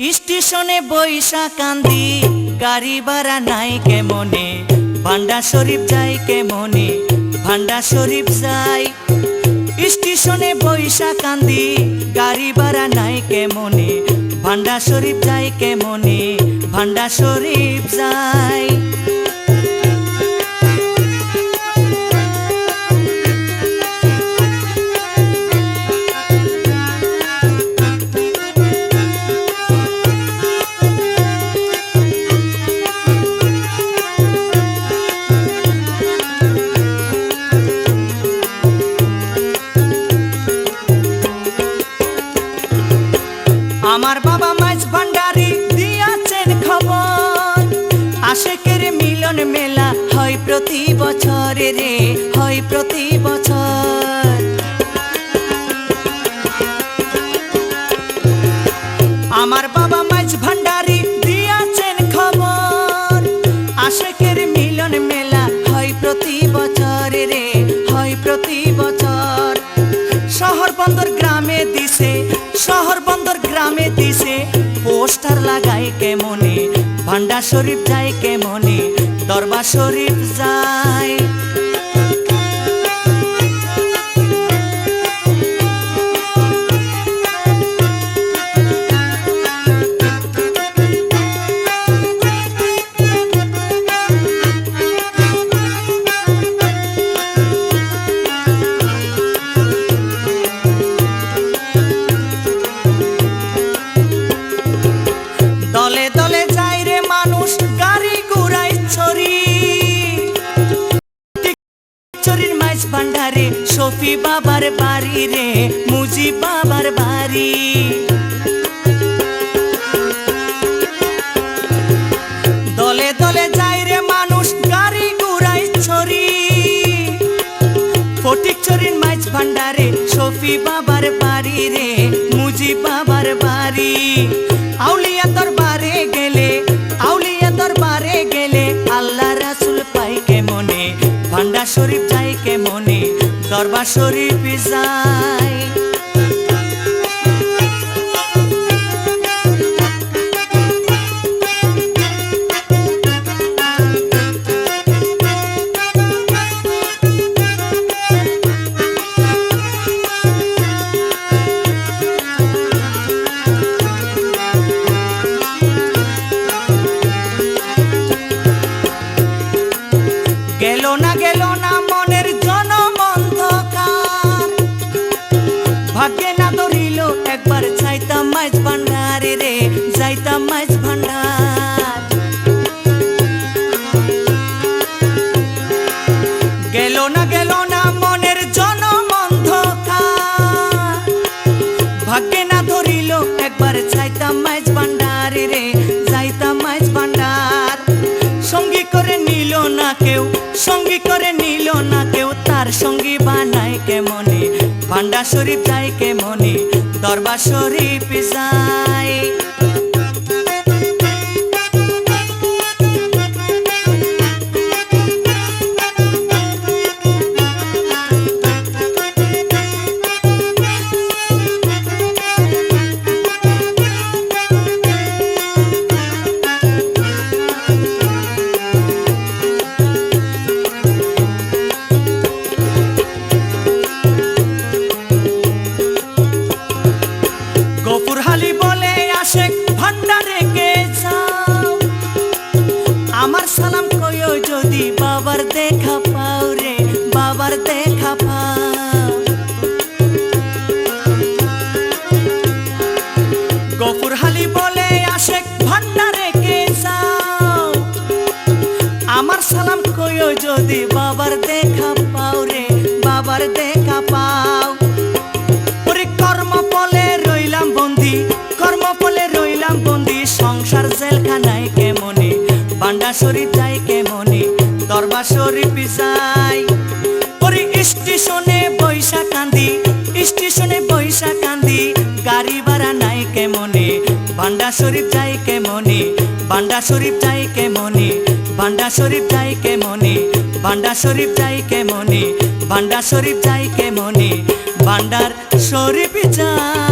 স্টেশনে বৈশা কান্দি, গাড়ি ভাড়া নাই কেমনে? ভান্ডা শরীফ যাই কেমনে? ভান্ডা শরীফ যাই। স্টেশনে বৈশা কান্দি, গাড়ি ভাড়া নাই কেমনে? ভান্ডা শরীফ যাই কেমনে? ভান্ডা শরীফ যাই। প্রতি বছরে রে, হয় প্রতি বছর। আমার বাবা মাছ ভান্ডারি দিয়াছেন খবর। আশেকের মিলন মেলা হয় প্রতি বছরে রে, হয় প্রতি বছর। শহর বন্দর গ্রামে দিছে, শহর বন্দর গ্রামে দিছে, পোস্টার লাগাই কেমনে ভান্ডা শরীফ যায় কেমনে? দরবার শরীফ যায়। ভান্ডারে শফি বাবার বাড়ি রে, মুজি বাবার বাড়ি। দলে ফটিক চরিন মাছ ভান্ডারে শফি বাবার বাড়ি রে। ভান্ডা শরীফ যাই কে মনে দরবার শরীফ যায় গেল ভান্ডারে রে যাইতাম মাছ ভান্ডার গেল না গেল না মনের জনমন্ধকার ভাগ্যে না ধরিল একবার চাইতাম মাছ ভান্ডারে রে যাইতাম মাছ ভান্ডার সঙ্গী করে নিল না কেউ সঙ্গী করে নিল না কেউ তার সঙ্গী বানায় কেমনে ভান্ডা শরীফ যায় কেমনে দরবার শরীফ যায়। গফুর হালি বলে আসে ভান্ডারে কে যাও আমার সালাম কইও যদি বাবার দেখা পাও রে, বাবার দেখা পাও। ওরে কর্ম ফলে রইলাম বন্দি কর্ম ফলে রইলাম বন্দি, সংসার জেলখানায় কেমনে, বান্ডা শরীফ যায় কেমনে, দরবার শরীফ যাই। ওরে স্টেশনে বৈশা কান্দি স্টেশনে বৈশা কান্দি গাড়ি বান্ডা শরীফ যাই কে মনে বান্ডা শরীফ যাই কে মনে বান্ডা শরীফ যাই কে মনে বান্ডা শরীফ যাই কে মনে বান্ডা শরীফ যাই কে মনে বান্ডার শরীফ যায়